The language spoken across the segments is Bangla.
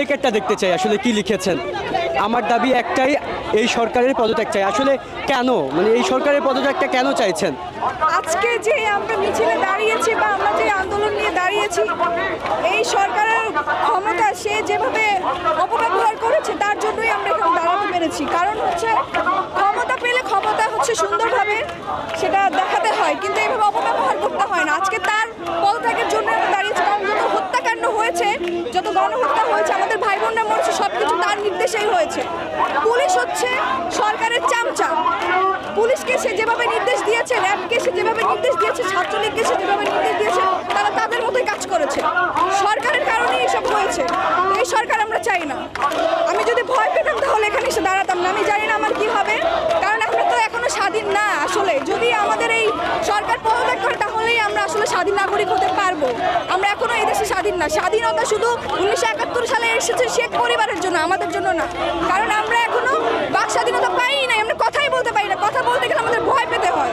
প্লেকেটটা দেখতে চাই আসলে কি লিখেছেন। আমার দাবি একটাই, এই সরকারের পদত্যাগ চাই। আসলে কেন? মানে এই সরকারের পদত্যাগটা কেন চাইছেন? আজকে যে আমরা মিছিলে দাঁড়িয়েছি বা আমরা যে আন্দোলন নিয়ে দাঁড়িয়েছি, এই সরকারের ক্ষমতা সে যেভাবে অপব্যবহার করেছে, তার জন্যই আমরা এখানে দাঁড়াতে পেরেছি। কারণ হচ্ছে, ক্ষমতা পেলে ক্ষমতা হচ্ছে সুন্দরভাবে, সেটা দেখাতে হয়। কিন্তু এইভাবে অপব্যবহার করতে হয় না আজকে তার পদত্যাগের জন্য আমরা দাঁড়িয়েছি কারণ যত হত্যাকাণ্ড হয়েছে যত গণহত্যা হয়েছে, আমাদের ভাই বোনরা মরছে সব কিছু তার নির্দেশেই হয়েছে। পুলিশ হচ্ছে সরকারের চামচা। পুলিশকে সে যেভাবে নির্দেশ দিয়েছে, র্যাবকে সে যেভাবে নির্দেশ দিয়েছে, ছাত্রলীগকে সে যেভাবে নির্দেশ দিয়েছে, তারা তাদের মতোই কাজ করেছে। সরকারের কারণে এসব হয়েছে। এই সরকার আমরা চাই না। আমি যদি ভয় পেতাম তাহলে এখানে এসে দাঁড়াতাম না। আমি জানি না আমার কি হবে, কারণ আমরা তো এখনও স্বাধীন না আসলে। যদি আমাদের এই সরকার পদত্যাগ করে, তাহলেই আমরা আসলে স্বাধীন নাগরিক হতে পারব। আমরা এখনও এই স্বাধীন না। স্বাধীনতা শুধু উনিশশো একাত্তর সালে এসেছে শেখ পরিবারের জন্য আমাদের জন্য না। কারণ আমরা এখনও বাক স্বাধীনতা পাই নাই আমরা কথাই বলতে পারি না। কথা বলতে গেলে আমাদের ভয় পেতে হয়।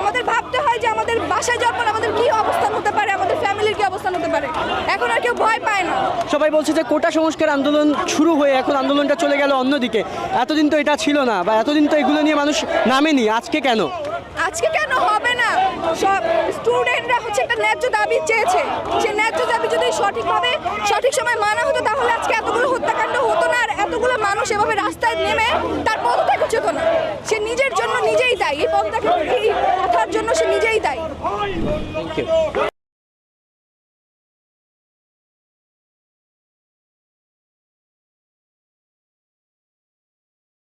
আমাদের ভাবতে হয় যে আমাদের বাসায় যাওয়ার পর আমাদের কি অবস্থান হতে পারে আমাদের ফ্যামিলির কি অবস্থান হতে পারে। এখন আর কেউ ভয় পায় না। সবাই বলছে যে কোটা সংস্কার আন্দোলন শুরু হয়ে এখন আন্দোলনটা চলে গেল অন্যদিকে। এতদিন তো এটা ছিল না বা এতদিন তো এগুলো নিয়ে মানুষ নামেনি আজকে কেন? আজকে কেন হবে না? সব স্টুডেন্টরা হচ্ছে একটা ন্যায্য দাবি চেয়েছে। সেই ন্যায্য দাবি যদি সঠিকভাবে, সঠিক সময় মানা হতো, তাহলে আজকে এতগুলো হত্যাকাণ্ড হতো না, আর এতগুলো মানুষ এভাবে রাস্তায় নেমে তার পদত্যাগ উচিত না। সে নিজের জন্য নিজেই দায়ী। এই পদত্যাগ কথার জন্য সে নিজেই দায়ী?